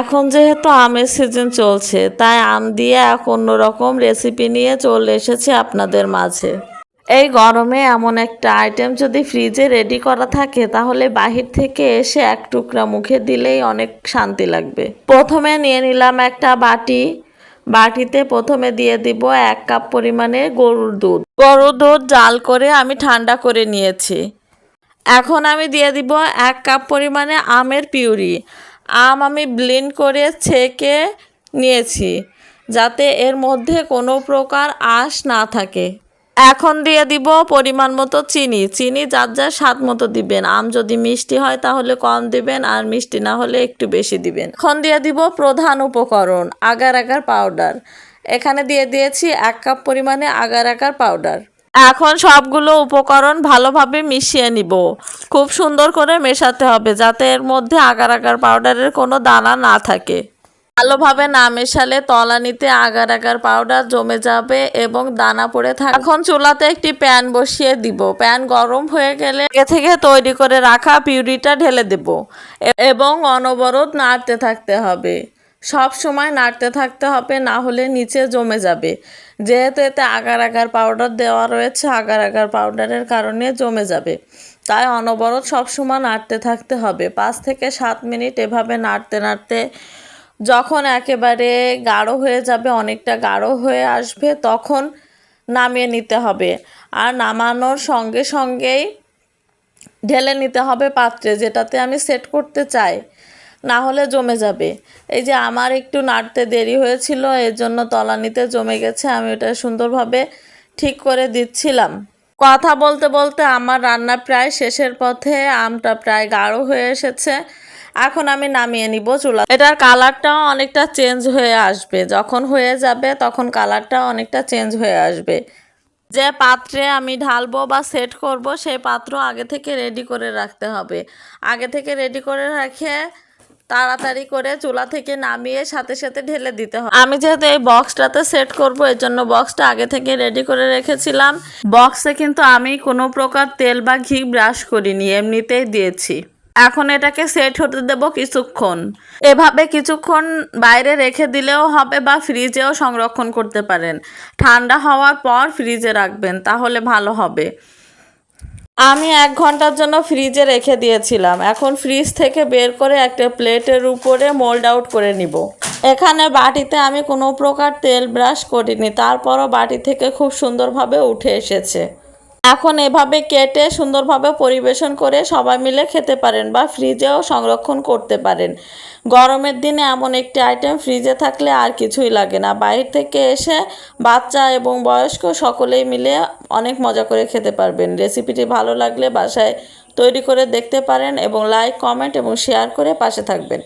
এখন যেহেতু আমের সিজন চলছে, তাই আম দিয়ে এক অন্যরকম রেসিপি নিয়ে চলে এসেছি আপনাদের মাঝে। এই গরমে এমন একটা আইটেম যদি ফ্রিজে রেডি করা থাকে, তাহলে বাহির থেকে এসে এক টুকরা মুখে দিলেই অনেক শান্তি লাগবে। প্রথমে নিয়ে নিলাম একটা বাটি। বাটিতে প্রথমে দিয়ে দিব এক কাপ পরিমাণে গরুর দুধ। গরুর দুধ জাল করে আমি ঠান্ডা করে নিয়েছি। এখন আমি দিয়ে দিব এক কাপ পরিমাণে আমের পিউরি। আম আমি ব্লেন্ড করে ছেঁকে নিয়েছি, যাতে এর মধ্যে কোনো প্রকার আঁশ না থাকে। এখন দিয়ে দিব পরিমাণ মতো চিনি। চিনি যার যার স্বাদ মতো দিবেন। আম যদি মিষ্টি হয় তাহলে কম দিবেন আর মিষ্টি না হলে একটু বেশি দিবেন। এখন দিয়ে দিব প্রধান উপকরণ, আগার আগার পাউডার এখানে দিয়ে দিয়েছি এক কাপ পরিমাণে আগার আগার পাউডার এখন সবগুলো উপকরণ ভালোভাবে মিশিয়ে নিব। খুব সুন্দর করে মেশাতে হবে যাতে এর মধ্যে আগার আগার পাউডারের কোনো দানা না থাকে। ভালোভাবে না মেশালে তলানিতে আগার আগার পাউডার জমে যাবে এবং দানা পড়ে থাকে এখন চুলাতে একটি প্যান বসিয়ে দিব। প্যান গরম হয়ে গেলে আগে থেকে তৈরি করে রাখা পিউরিটা ঢেলে দেব এবং অনবরত নাড়তে থাকতে হবে। সব সময় নাড়তে থাকতে হবে, না হলে নিচে জমে যাবে। যেহেতু এতে আগার আগার পাউডার দেওয়া রয়েছে, আগার আগার পাউডারের কারণে জমে যাবে। তাই অনবরত সবসময় নাড়তে থাকতে হবে। পাঁচ থেকে সাত মিনিট এভাবে নাড়তে নাড়তে যখন একেবারে গাঢ় হয়ে যাবে, অনেকটা গাঢ় হয়ে আসবে, তখন নামিয়ে নিতে হবে। আর নামানোর সঙ্গে সঙ্গেই ঢেলে নিতে হবে পাত্রে, যেটাতে আমি সেট করতে চাই। না হলে জমে যাবে। এই যে আমার একটু নাড়তে দেরি হয়েছিল, এর জন্য তলানিতে জমে গেছে, আমি ওটা সুন্দরভাবে ঠিক করে দিচ্ছিলাম। কথা বলতে বলতে আমার রান্না প্রায় শেষের পথে আমটা প্রায় গাঢ় হয়ে এসেছে। এখন আমি নামিয়ে নিব চুলা। এটার কালারটাও অনেকটা চেঞ্জ হয়ে আসবে। যখন হয়ে যাবে, তখন কালারটাও অনেকটা চেঞ্জ হয়ে আসবে। যে পাত্রে আমি ঢালবো বা সেট করব সেই পাত্র আগে থেকে রেডি করে রাখতে হবে। আগে থেকে রেডি করে রেখে তাড়াতাড়ি করে চুলা থেকে নামিয়ে সাথে সাথে ঢেলে দিতে হবে আমি যেহেতু এই বক্সটাতে সেট করব এর জন্য বক্সটা আগে থেকে রেডি করে রেখেছিলাম। বক্সে কিন্তু আমি কোনো প্রকার তেল বা ঘি ব্রাশ করিনি, এমনিতেই দিয়েছি। এখন এটাকে সেট হতে দেব কিছুক্ষণ। এভাবে কিছুক্ষণ বাইরে রেখে দিলেও হবে বা ফ্রিজেও সংরক্ষণ করতে পারেন। ঠান্ডা হওয়ার পর ফ্রিজে রাখবেন, তাহলে ভালো হবে। আমি এক ঘণ্টার জন্য ফ্রিজে রেখে দিয়েছিলাম। এখন ফ্রিজ থেকে বের করে একটা প্লেটের উপরে মোল্ড আউট করে নিব। এখানে বাটিতে আমি কোনো প্রকার তেল ব্রাশ করিনি, তারপরও বাটি থেকে খুব সুন্দরভাবে উঠে এসেছে। এখন এভাবে কেটে সুন্দরভাবে পরিবেশন করে সবাই মিলে খেতে পারেন বা ফ্রিজেও সংরক্ষণ করতে পারেন। গরমের দিনে এমন একটি আইটেম ফ্রিজে থাকলে আর কিছুই লাগে না। বাইরে থেকে এসে বাচ্চা এবং বয়স্ক সকলেই মিলে অনেক মজা করে খেতে পারবেন। রেসিপিটি ভালো লাগলে বাসায় তৈরি করে দেখতে পারেন এবং লাইক কমেন্ট এবং শেয়ার করে পাশে থাকবেন।